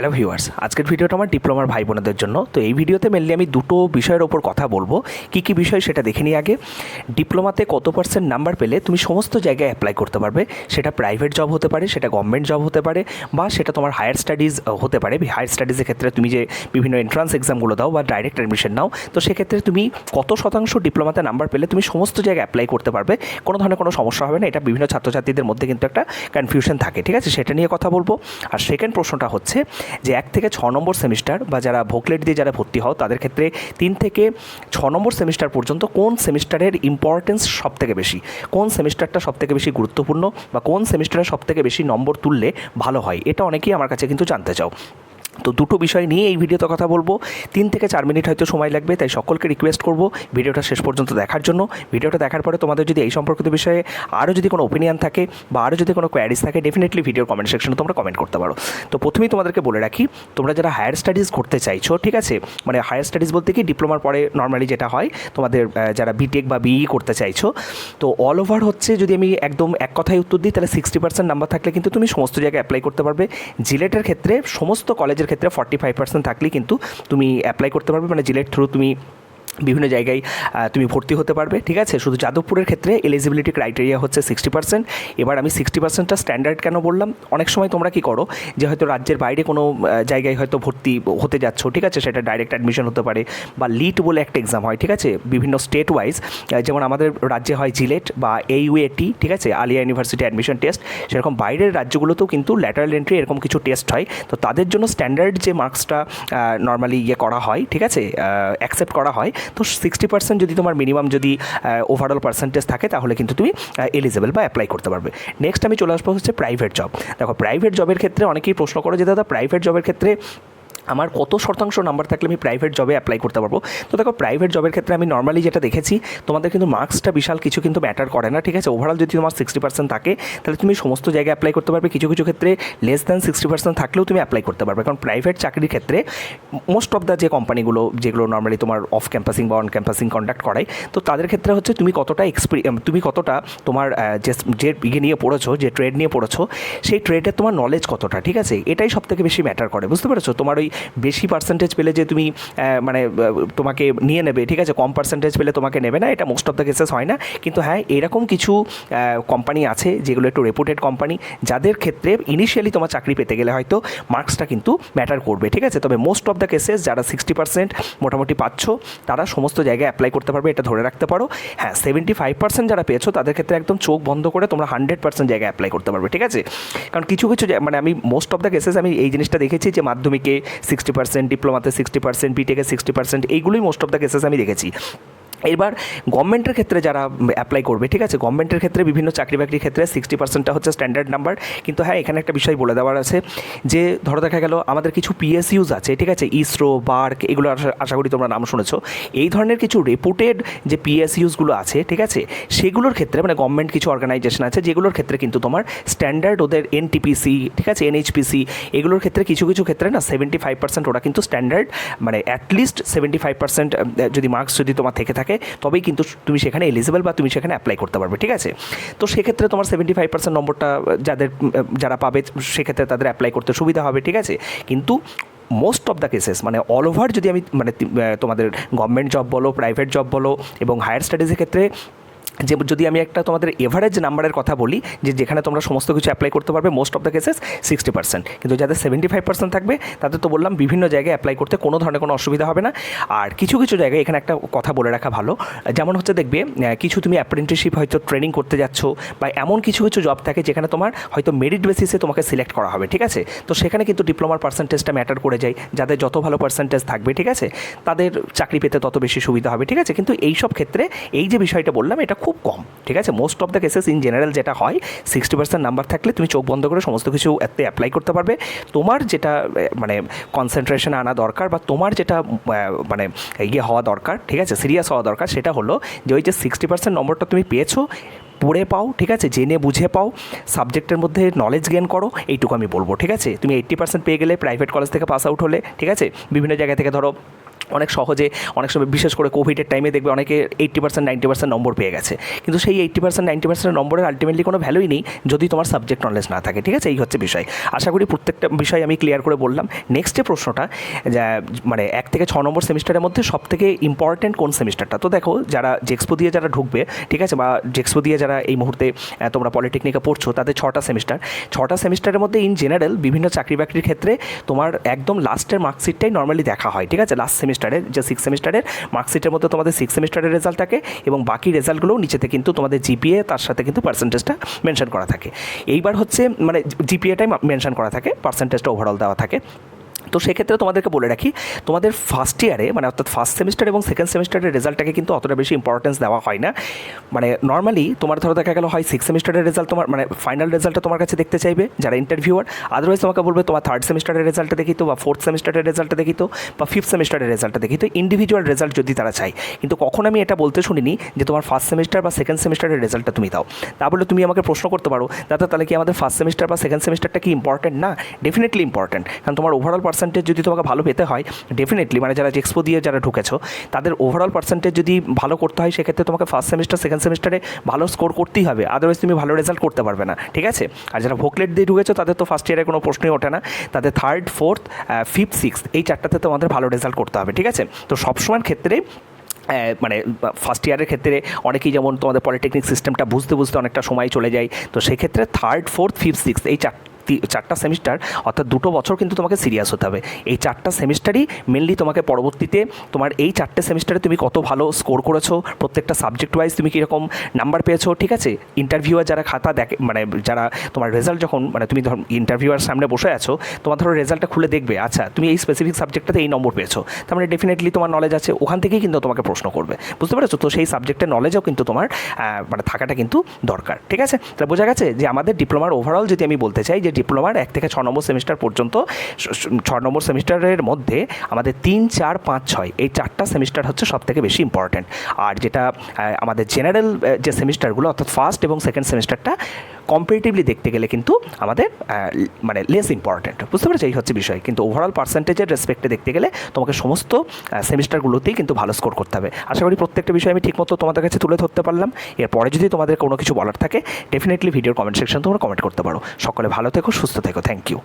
Hello viewers, আজকের ভিডিওটা আমার ডিপ্লোমার ভাই বোনেদের জন্য। তো এই ভিডিওতে মেনলি আমি দুটো বিষয়ের ওপর কথা বলব। কী কী বিষয় সেটা দেখে নিই আগে। ডিপ্লোমাতে কত পার্সেন্ট নাম্বার পেলে তুমি সমস্ত জায়গায় অ্যাপ্লাই করতে পারবে। সেটা প্রাইভেট জব হতে পারে, সেটা গভর্নমেন্ট জব হতে পারে, বা সেটা তোমার হায়ার স্টাডিজ হতে পারে। হায়ার স্টাডিজের ক্ষেত্রে তুমি যে বিভিন্ন এন্ট্রান্স এক্সামগুলো দাও বা ডাইরেক্ট অ্যাডমিশন নাও, তো সেক্ষেত্রে তুমি কত শতাংশ ডিপ্লোমাতে নাম্বার পেলে তুমি সমস্ত জায়গায় অ্যাপ্লাই করতে পারবে। কোনো ধরনের কোনো সমস্যা হবে না, এটা বিভিন্ন ছাত্রছাত্রীদের মধ্যে কিন্তু একটা কনফিউশন থাকে, ঠিক আছে? সেটা নিয়ে কথা বলব। আর সেকেন্ড প্রশ্নটা হচ্ছে যে এক থেকে ছ নম্বর সেমিস্টার বা যারা ভোকলেট দিয়ে যারা ভর্তি হও, তাদের ক্ষেত্রে তিন থেকে ছ নম্বর সেমিস্টার পর্যন্ত কোন সেমিস্টারের ইম্পর্টেন্স সব থেকে বেশি? কোন সেমিস্টারটা সব থেকে বেশি গুরুত্বপূর্ণ বা কোন সেমিস্টারে সব থেকে বেশি নম্বর তুললে ভালো হয়? এটা অনেকেই আমার কাছে কিন্তু জানতে চাও। তো দুটো বিষয় নিয়ে এই ভিডিওতে কথা বলব। তিন থেকে চার মিনিট হয়তো সময় লাগবে, তাই সকলকে রিকোয়েস্ট করব ভিডিওটা শেষ পর্যন্ত দেখার জন্য। ভিডিওটা দেখার পরে তোমাদের যদি এই সম্পর্কিত বিষয়ে আরও যদি কোনো ওপিনিয়ন থাকে বা আরও যদি কোনো কোয়ারিজ থাকে ডেফিনেটলি ভিডিওর কমেন্ট সেকশনে তোমরা কমেন্ট করতে পারো। তো প্রথমেই তোমাদেরকে বলে রাখি, তোমরা যারা হায়ার স্টাডিজ করতে চাইছো, ঠিক আছে? মানে হায়ার স্টাডিজ বলতে কি ডিপ্লোমার পরে নর্মালি যেটা হয়, তোমাদের যারা বিটেক বা বিই করতে চাইছো, তো অল ওভার হচ্ছে যদি আমি একদম এক কথায় উত্তর দিই, তাহলে সিক্সটি পার্সেন্ট নাম্বার থাকলে কিন্তু তুমি সমস্ত জায়গায় অ্যাপ্লাই করতে পারবে। জিলেটের ক্ষেত্রে সমস্ত কলেজের ক্ষেত্রে ফর্টি ফাইভ পার্সেন্ট থাকলেই কিন্তু তুমি অ্যাপ্লাই করতে পারবে। মানে জিলেট থ্রু তুমি বিভিন্ন জায়গায় তুমি ভর্তি হতে পারবে, ঠিক আছে? শুধু যাদবপুরের ক্ষেত্রে এলিজিবিলিটি ক্রাইটেরিয়া হচ্ছে সিক্সটি পার্সেন্ট এবার আমি সিক্সটি পার্সেন্টটা স্ট্যান্ডার্ড কেন বললাম? অনেক সময় তোমরা কি করো, যে হয়তো রাজ্যের বাইরে কোনো জায়গায় হয়তো ভর্তি হতে যাচ্ছ, ঠিক আছে? সেটা ডাইরেক্ট অ্যাডমিশন হতে পারে বা লিট বলে একটা এক্সাম হয়, ঠিক আছে? বিভিন্ন স্টেট ওয়াইজ যেমন আমাদের রাজ্যে হয় জিলেট বা এইউএটি ঠিক আছে? আলিয়া ইউনিভার্সিটি অ্যাডমিশন টেস্ট সেরকম বাইরের রাজ্যগুলোতেও কিন্তু ল্যাটারাল এন্ট্রি এরকম কিছু টেস্ট হয়। তো তাদের জন্য স্ট্যান্ডার্ড যে মার্কসটা নর্মালি ইয়ে করা হয়, ঠিক আছে? অ্যাকসেপ্ট করা হয় তো সিক্সটি পার্সেন্ট যদি তোমার মিনিমাম যদি ওভারঅল পার্সেন্টেজ থাকে, তাহলে কিন্তু তুমি এলিজেবল বা অ্যাপ্লাই করতে পারবে। নেক্সট আমি চলে আসব হচ্ছে প্রাইভেট জব দেখো প্রাইভেট জবের ক্ষেত্রে অনেকেই প্রশ্ন করো যে, দাদা প্রাইভেট জবের ক্ষেত্রে আমার কত শতাংশ নাম্বার থাকলে আমি প্রাইভেট জবে অ্যাপ্লাই করতে পারব? তো দেখো প্রাইভেট জবের ক্ষেত্রে আমি নর্মালি যেটা দেখেছি, তোমাদের কিন্তু মার্কসটা বিশাল, কিছু কিন্তু ম্যাটার করে না, ঠিক আছে? ওভারঅল যদি তোমার সিক্সটি পার্সেন্ট থাকে, তাহলে তুমি সমস্ত জায়গায় অ্যাপ্লাই করতে পারবে। কিছু কিছু ক্ষেত্রে লেস দ্যান সিক্সটি পার্সেন্ট থাকলেও তুমি অ্যাপ্লাই করতে পারবে। কারণ প্রাইভেট চাকরির ক্ষেত্রে মোস্ট অফ দ্য যে কোম্পানিগুলো যেগুলো নর্মালি তোমার অফ ক্যাম্পাসিং বা অন ক্যাম্পাসিং কন্ডাক্ট করায়, তো তাদের ক্ষেত্রে হচ্ছে তুমি কতটা এক্সপিরি তুমি কতটা তোমার যে যে ইয়ে নিয়ে পড়েছো, যে ট্রেড নিয়ে পড়েছো, সেই ট্রেডের তোমার নলেজ কতটা, ঠিক আছে? এটাই সব থেকে বেশি ম্যাটার করে, বুঝতে পেরেছ? তোমার ওই বেশি পার্সেন্টেজ পেলে যে তুমি মানে তোমাকে নিয়ে নেবে, ঠিক আছে? কম পার্সেন্টেজ পেলে তোমাকে নেবে না, এটা মোস্ট অফ দ্য কেসেস হয় না। কিন্তু হ্যাঁ এরকম কিছু কোম্পানি আছে যেগুলো একটু রেপুটেড কোম্পানি যাদের ক্ষেত্রে ইনিশিয়ালি তোমার চাকরি পেতে গেলে হয়তো মার্কসটা কিন্তু ম্যাটার করবে, ঠিক আছে? তবে মোস্ট অফ দ্য কেসেস যারা সিক্সটি পার্সেন্ট মোটামুটি পাচ্ছ, তারা সমস্ত জায়গায় অ্যাপ্লাই করতে পারবে, এটা ধরে রাখতে পারো। হ্যাঁ সেভেন্টি ফাইভ পার্সেন্ট যারা পেয়েছ, তাদের ক্ষেত্রে একদম চোখ বন্ধ করে তোমরা হান্ড্রেড পার্সেন্ট জায়গায় অ্যাপ্লাই করতে পারবে, ঠিক আছে? কারণ কিছু কিছু মানে আমি মোস্ট অফ দ্য কেসেস আমি এই জিনিসটা দেখেছি যে মাধ্যমিকে সিক্সটি পার্সেন্ট ডিপ্লোমাতে সিক্সটি পার্সেন্ট বিটেকে সিক্সটি পার্সেন্ট এইগুলোই মোস্ট অফ দ্য কেসেস আমি দেখেছি। এবার গভর্নমেন্টের ক্ষেত্রে যারা অ্যাপ্লাই করবে, ঠিক আছে? গভর্নমেন্টের ক্ষেত্রে বিভিন্ন চাকরি বাকরির ক্ষেত্রে সিক্সটি পার্সেন্টটা হচ্ছে স্ট্যান্ডার্ড নাম্বার কিন্তু হ্যাঁ এখানে একটা বিষয় বলে দেওয়ার আছে যে, ধরো দেখা গেল আমাদের কিছু পিএসইউজ আছে, ঠিক আছে? ইসরো বার্ক এগুলো আশা- করি তোমরা নাম শুনেছ। এই ধরনের কিছু রেপুটেড যে পিএসইউজগুলো আছে, ঠিক আছে? সেগুলোর ক্ষেত্রে মানে গভর্নমেন্ট কিছু অর্গানাইজেশন আছে, যেগুলোর ক্ষেত্রে কিন্তু তোমার স্ট্যান্ডার্ড ওদের এনটিপিসি ঠিক আছে? এনএইচপিসি এগুলোর ক্ষেত্রে কিছু কিছু ক্ষেত্রে না সেভেন্টি ফাইভ পার্সেন্ট ওরা কিন্তু স্ট্যান্ডার্ড মানে at least seventy five percent যদি মার্কস যদি তোমার থেকে থাকে তবেই কিন্তু তুমি সেখানে এলিজিবল বা তুমি সেখানে অ্যাপ্লাই করতে পারবে, ঠিক আছে? তো সেক্ষেত্রে তোমার সেভেন্টি ফাইভ পার্সেন্ট নম্বরটা যাদের যারা পাবে, সেক্ষেত্রে তাদের অ্যাপ্লাই করতে সুবিধা হবে, ঠিক আছে? কিন্তু মোস্ট অফ দ্য কেসেস মানে অল ওভার যদি আমি মানে তোমাদের গভর্নমেন্ট জব বলো প্রাইভেট জব বলো এবং হায়ার স্টাডিজের ক্ষেত্রে যে যদি আমি একটা তোমাদের এভারেজ নাম্বারের কথা বলি, যে যেখানে তোমরা সমস্ত কিছু অ্যাপ্লাই করতে পারবে most of the cases sixty percent কিন্তু যাদের সেভেন্টি ফাইভ পার্সেন্ট থাকবে, তাদের তো বললাম বিভিন্ন জায়গায় অ্যাপ্লাই করতে কোনো ধরনের কোনো অসুবিধা হবে না। আর কিছু কিছু জায়গায় এখানে একটা কথা বলে রাখা ভালো, যেমন হচ্ছে দেখবে কিছু তুমি অ্যাপ্রেন্টিসশিপ হয়তো ট্রেনিং করতে যাচ্ছ, বা এমন কিছু কিছু জব থাকে যেখানে তোমার হয়তো মেরিট বেসিসে তোমাকে সিলেক্ট করা হবে, ঠিক আছে? তো সেখানে কিন্তু ডিপ্লোমার পার্সেন্টেজটা ম্যাটার করে যায়, যাদের যত ভালো পার্সেন্টেজ থাকবে, ঠিক আছে? তাদের চাকরি পেতে তত বেশি সুবিধা হবে, ঠিক আছে? কিন্তু এই সব ক্ষেত্রে এই যে বিষয়টা বললাম, এটা খুব কম, ঠিক আছে? Most of the cases in general যেটা হয় সিক্সটি পার্সেন্ট নাম্বার থাকলে তুমি চোখ বন্ধ করে সমস্ত কিছু এতে অ্যাপ্লাই করতে পারবে। তোমার যেটা মানে কনসেন্ট্রেশন আনা দরকার বা তোমার যেটা মানে ইয়ে হওয়া দরকার, ঠিক আছে? সিরিয়াস হওয়া দরকার সেটা হলো যে ওই যে সিক্সটি পার্সেন্ট নম্বরটা তুমি পেয়েছ, পড়ে পাও, ঠিক আছে? জেনে বুঝে পাও সাবজেক্টের মধ্যে নলেজ গেন করো, এইটুকু আমি বলব, ঠিক আছে? তুমি এইট্টি পার্সেন্ট পেয়ে গেলে প্রাইভেট কলেজ থেকে পাস আউট হলে, ঠিক আছে? বিভিন্ন জায়গা থেকে ধরো অনেক সহজে, অনেক সময় বিশেষ করে কোভিডের টাইমে দেখবে অনেকে eighty percent ninety percent number পেয়ে গেছে। কিন্তু সেই এইট্টি পার্সেন্ট নাইনটি পার্সেন্ট নম্বরের আলটিমেটলি কোনো ভ্যালুই নেই যদি তোমার সাবজেক্ট নলেজ না থাকে, ঠিক আছে? এই হচ্ছে বিষয়। আশা করি প্রত্যেকটা বিষয় আমি ক্লিয়ার করে বললাম। নেক্সট প্রশ্নটা মানে এক থেকে ছ নম্বর সেমিস্টারের মধ্যে সব থেকে ইম্পর্টেন্ট কোন সেমিস্টারটা? তো দেখো, যারা জেক্সপো দিয়ে যারা ঢুকবে, ঠিক আছে? বা জেক্সপো দিয়ে যারা এই মুহূর্তে তোমরা পলিটেকনিকে পড়ছো, তাদের ছটা সেমিস্টার। ছটা সেমিস্টারের মধ্যে ইন জেনারেল বিভিন্ন চাকরি বাকরির ক্ষেত্রে তোমার একদম লাস্টের মার্কশিটটাই নর্মালি দেখা হয়, ঠিক আছে? লাস্ট সেমিস্টারের, যে সিক্স সেমিস্টারের মার্কশিটের মধ্যে তোমাদের সিক্স সেমিস্টারের রেজাল্ট থাকে এবং বাকি রেজাল্টগুলোও নিচেতে কিন্তু তোমাদের জিপিএ তার সাথে কিন্তু পার্সেন্টেজটা মেনশন করা থাকে। এইবার হচ্ছে মানে জিপিএটাই মেনশন করা থাকে পার্সেন্টেজটা ওভারঅল দেওয়া থাকে। তো সেক্ষেত্রে তোমাদেরকে বলে রাখি, তোমাদের ফার্স্ট ইয়ারে মানে অর্থাৎ ফার্স্ট সেমিস্টার এবং সেকেন্ড সেমিস্টারের রেজাল্টটাকে কিন্তু অতটা বেশি ইম্পর্টেন্স দেওয়া হয় না। মানে নর্মালি তোমার ধরো দেখা গেলো হয় সিক্স সেমিস্টারের রেজাল্ট তোমার মানে ফাইনাল রেজাল্টটা তোমার কাছে দেখতে চাইবে, যারা ইন্টারভিউয়ার আদারওয়াইজ তোমাকে বলবে তোমার থার্ড সেমিস্টারের রেজাল্টটা দেখি তো বা ফোর্থ সেমিস্টারের রেজাল্টটা দেখি তো বা ফিফথ সেমিস্টারের রেজাল্টটা দেখি তো ইন্ডিভিজুয়াল রেজাল্ট যদি তারা চায়। কিন্তু কখন আমি এটা বলতে শুনিনি যে তোমার ফার্স্ট সেমিস্টার বা সেকেন্ড সেমিস্টারের রেজাল্টটা তুমি দাও। তা বলে তুমি আমাকে প্রশ্ন করতে পারো, দাদা তাহলে কি আমাদের ফার্স্ট সেমিস্টার বা সেকেন্ড সেমিস্টারটা কি ইম্পর্টেন্ট না ডেফিনেটলি ইম্পর্টেন্ট কারণ তোমার ওভারঅল পার্সেন্টেজ যদি তোমাকে ভালো পেতে হয় ডেফিনেটলি মানে যারা এক্সপো দিয়ে যারা ঢুকেছো, তাদের ওভারঅল পার্সেন্টেজ যদি ভালো করতে হয়, সেক্ষেত্রে তোমাকে ফার্স্ট সেমিস্টার সেকেন্ড সেমিস্টারে ভালো স্কোর করতেই হবে। আদারওয়াইজ তুমি ভালো রেজাল্ট করতে পারবে না, ঠিক আছে? আর যারা ভোকলেট দিয়ে ঢুকেছো, তাদের তো ফার্স্ট ইয়ারে কোনো প্রশ্নই ওঠে না। তাদের থার্ড ফোর্থ ফিফথ সিক্স এই চারটাতে তোমাদের ভালো রেজাল্ট করতে হবে, ঠিক আছে? তো সবসময়ের ক্ষেত্রে মানে ফার্স্ট ইয়ারের ক্ষেত্রে অনেকেই যেমন তোমাদের পলিটেকনিক সিস্টেমটা বুঝতে বুঝতে অনেকটা সময় চলে যায়, তো সেক্ষেত্রে থার্ড ফোর্থ ফিফথ সিক্স এই চার চারটা সেমিস্টার, অর্থাৎ দুটো বছর কিন্তু তোমাকে সিরিয়াস হতে হবে। এই চারটা সেমিস্টারই মেনলি তোমাকে পরবর্তীতে তোমার এই চারটে সেমিস্টারে তুমি কত ভালো স্কোর করেছ, প্রত্যেকটা সাবজেক্ট ওয়াইজ তুমি কীরকম নাম্বার পেয়েছ, ঠিক আছে? ইন্টারভিউয়ার যারা খাতা দেখে মানে যারা তোমার রেজাল্ট যখন মানে তুমি ধর ইন্টারভিউয়ার সামনে বসে আছো, তোমার ধরো রেজাল্টটা খুলে দেখবে আচ্ছা তুমি এই স্পেসিফিক সাবজেক্টটাতে এই নম্বর পেয়েছ। তার মানে ডেফিনেটলি তোমার নলেজ আছে, ওখান থেকেই কিন্তু তোমাকে প্রশ্ন করবে। বুঝতে পেরেছ? তো সেই সাবজেক্টের নলেজও কিন্তু তোমার মানে থাকাটা কিন্তু দরকার, ঠিক আছে? তাহলে বোঝা গেছে যে আমাদের ডিপ্লোমার ওভারঅল যদি আমি বলতে চাই যে ডিপ্লোমার এক থেকে ছ নম্বর সেমিস্টার পর্যন্ত ছ নম্বর সেমিস্টারের মধ্যে আমাদের তিন, চার, পাঁচ, ছয়, এই চারটা সেমিস্টার হচ্ছে সব থেকে বেশি ইম্পর্ট্যান্ট আর যেটা আমাদের জেনারেল যে সেমিস্টারগুলো, অর্থাৎ ফার্স্ট এবং সেকেন্ড সেমিস্টারটা কম্পারেটিভলি দেখতে গেলে কিন্তু আমাদের মানে লেস ইম্পর্ট্যান্ট বুঝতে পেরেছ? এই হচ্ছে বিষয়। কিন্তু ওভারঅল পার্সেন্টেজের রেসপেক্টে দেখতে গেলে তোমাকে সমস্ত সেমিস্টারগুলোতেই কিন্তু ভালো স্কোর করতে হবে। আশা করি প্রত্যেকটা বিষয় আমি ঠিকমতো তোমাদের কাছে তুলে ধরতে পারলাম। এরপরে যদি তোমাদের কোনো কিছু বলার থাকে ডেফিনেটলি ভিডিওর কমেন্ট সেকশন তোমরা কমেন্ট করতে পারো। সকলে ভালো থেকো, সুস্থ থেকো। Thank you